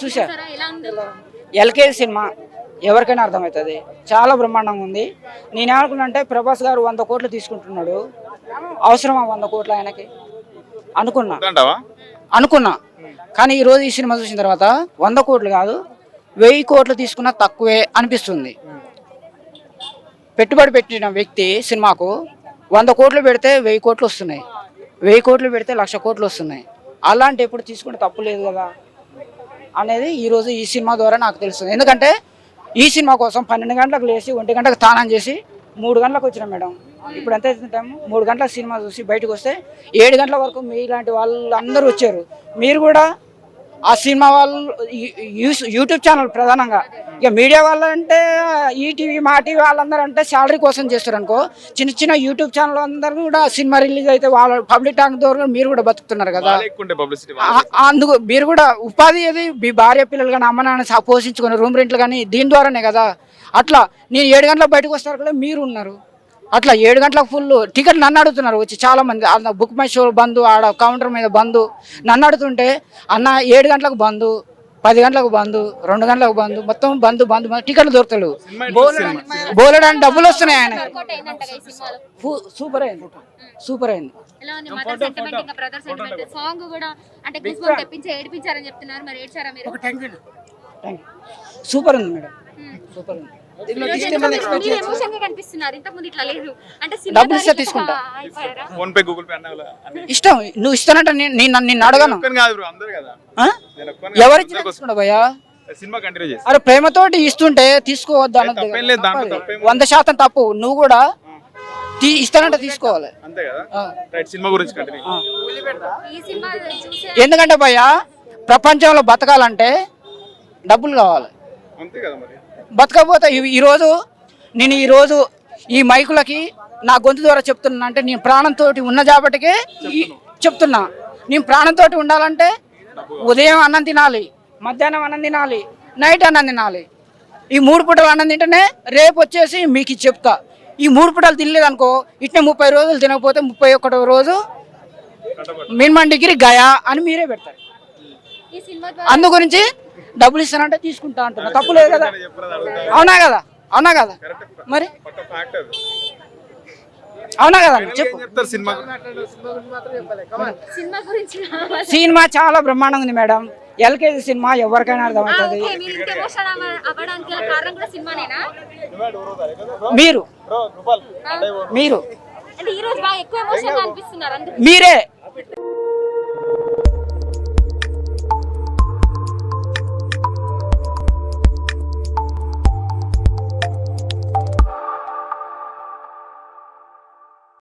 చూసా చూసారా ఎలా ఉంది? ఎల్కేజీ సినిమా ఎవరికైనా అర్థమవుతుంది. చాలా బ్రహ్మాండంగా ఉంది. నేనేమనుకున్నా అంటే ప్రభాస్ గారు వంద కోట్లు తీసుకుంటున్నాడు. అవసరమా వంద కోట్లు ఆయనకి? అనుకున్నా. అనుకున్నా. కానీ ఈరోజు ఈ సినిమా చూసిన తర్వాత వంద కోట్లు కాదు వెయ్యి కోట్లు తీసుకున్నా తక్కువే అనిపిస్తుంది. పెట్టుబడి పెట్టిన వ్యక్తి సినిమాకు వంద కోట్లు పెడితే వెయ్యి కోట్లు వస్తున్నాయి. వెయ్యి కోట్లు పెడితే లక్ష కోట్లు వస్తున్నాయి. అలాంటి ఎప్పుడు తీసుకుంటే తప్పు లేదు కదా. అనేది ఈరోజు ఈ సినిమా ద్వారా నాకు తెలుస్తుంది. ఎందుకంటే ఈ సినిమా కోసం పన్నెండు గంటలకు లేచి ఒంటి గంటలకు స్నానం చేసి మూడు గంటలకు వచ్చిన మేడం. ఇప్పుడు ఎంత అవుతుంది టైం మూడు గంటలకు సినిమా చూసి బయటకు వస్తే ఏడు గంటల వరకు మీలాంటి వాళ్ళు అందరూ వచ్చారు. మీరు కూడా ఆ సినిమా వాళ్ళు యూట్యూబ్ ఛానల్ ప్రధానంగా. ఇక మీడియా వాళ్ళంటే ఈటీవీ మా టీవీ వాళ్ళందరూ అంటే శాలరీ కోసం చేస్తారు అనుకో చిన్న చిన్న యూట్యూబ్ ఛానల్ అందరూ కూడా సినిమా రిలీజ్ అయితే వాళ్ళ పబ్లిక్ టాక్ ద్వారా మీరు కూడా బతుకుతున్నారు కదా. వాళ్ళే అందుకు మీరు కూడా ఉపాధి ఏది? మీ భార్య పిల్లలు కానీ అమ్మ నాన్న పోషించుకుని రూమ్ రెంట్లు కానీ దీని ద్వారానే కదా. అట్లా నేను ఏడు గంటలకు బయటకు వస్తారు కూడా మీరు ఉన్నారు. అట్లా ఏడు గంటలకు ఫుల్ టికెట్ నన్ను అడుగుతున్నారు వచ్చి చాలా మంది అన్న బుక్ మై షో బంద్ ఆడ కౌంటర్ మీద బంద్. నన్ను అడుగుతుంటే అన్న ఏడు గంటలకు బంద్ పది గంటలకు బంద్ రెండు గంటలకు బంద్ మొత్తం బంద్ బంద్ బంద్ టికెట్లు దొరుకుతాడు బోలెడని డబ్బులు వస్తున్నాయి ఆయన. సూపర్ అయింది సూపర్ అయింది. ఎలా ఉంది? మదర్ సెంటిమెంట్ ఇంకా బ్రదర్ సెంటిమెంట్ సాంగ్ కూడా అంటే గుస్బం తెప్పించి ఏడిపించారని చెప్తున్నారు. మరి ఏడ్చారా మీరు? థ్యాంక్ యూ సూపర్ ఉంది మేడం. సూపర్ ఉంది. డబ్బులు ఇస్తే తీసుకుంటా. ఫోన్ పే గూగుల్ పే ఇష్టం. నువ్వు ఇస్తానంటే నేను నిన్ను అడగను. ఒక్కని కాదు బ్రో అందరు కదా. ఆ? నేను ఒక్కని ఎవరిచ్చిన తీసుకుంటా భయ్యా? సినిమా కంటిన్యూ చేసి అరే ప్రేమతోటి ఇస్తుంటే తీసుకోవద్దు అన్నది వంద శాతం తప్పు. నువ్వు కూడా ఇస్తానంటే తీసుకోవాలి. అంతే కదా? ఆ. రైట్ సినిమా గురించి కంటిన్యూ ఆ. ఈ సినిమా చూసే ఎందుకంటే భయ్యా ప్రపంచంలో బతకాలంటే డబ్బులు కావాలి. అంతే కదా మరి. బతకపోతే ఈరోజు నేను ఈరోజు ఈ మైకులకి నా గొంతు ద్వారా చెప్తున్నా. అంటే నేను ప్రాణంతో ఉన్న జాబటికే ఈ- చెప్తున్నా. నేను ప్రాణంతో ఉండాలంటే ఉదయం అన్నం తినాలి మధ్యాహ్నం అన్నం తినాలి నైట్ అన్నం తినాలి. ఈ మూడు పూటలు అన్నం తింటేనే రేపు వచ్చేసి మీకు చెప్తా. ఈ మూడు పూటలు తినలేదు అనుకో ఇట్నే ముప్పై రోజులు తినకపోతే ముప్పై ఒకటో రోజు మినిమం డిగ్రీ గయా అని మీరే పెడతారు. అందు గురించి డబ్బులు ఇస్తానంటే తీసుకుంటా అంటున్నా. తప్పు లేదు కదా? అవునా కదా? అవునా కదా? మరి? పక్క ఫ్యాక్ట్ అది అవునా కదా? చెప్పు. చెప్తారు సినిమా? సినిమా గురించి కావాలి. సినిమా చాలా బ్రహ్మాండంగా ఉంది మేడం. ఎల్కేజీ సినిమా ఎవరికైనా అర్థమవుతుంది. ఓకే మీరు మీరు? మీరు? అంటే ఈ రోజు బాగా ఎక్కువ ఎమోషన్ అనిపిస్తున్నారు అందుకు మీరే?